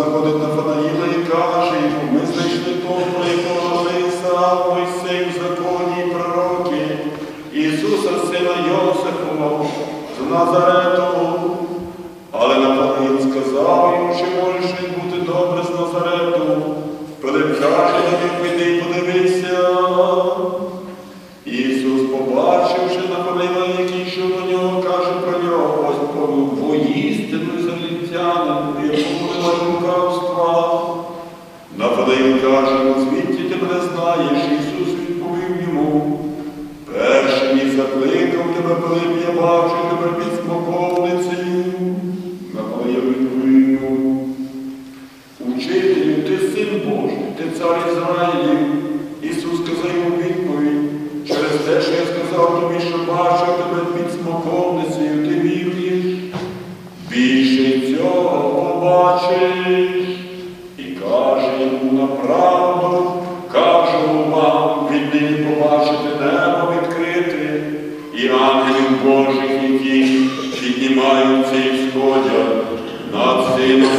знаходить Нафанаїла і каже йому, ми знайшли того, про якого писав Мойсей в законі і пророки, Ісуса, сина Йосифового, з Назарету. Але Нафанаїл сказав йому, що може щось бути добре з Назарету. Пилип каже, «Ну, піди і подивися. Ісус, побачивши Нафанаїла, який йшов до нього, каже про нього, Господь, воїстину землі. Нафалеїн каже, «Ну, звідки ти мене знаєш? Ісус відповів йому. Перший мій закликав тебе, Пилип, я бачу тебе під смоковницею. Нафалеїн відповів йому. Учителю, ти син Божий, ти цар Ізраїлів. Ісус сказав йому відповідь. Через те, що я сказав тобі, що бачив тебе під смоковницею, ти віруєш. Більше цього побачиш. На правду кажу вам, віднині побачите небо відкрите, і ангелів Божих, які піднімаються і сходять над сином.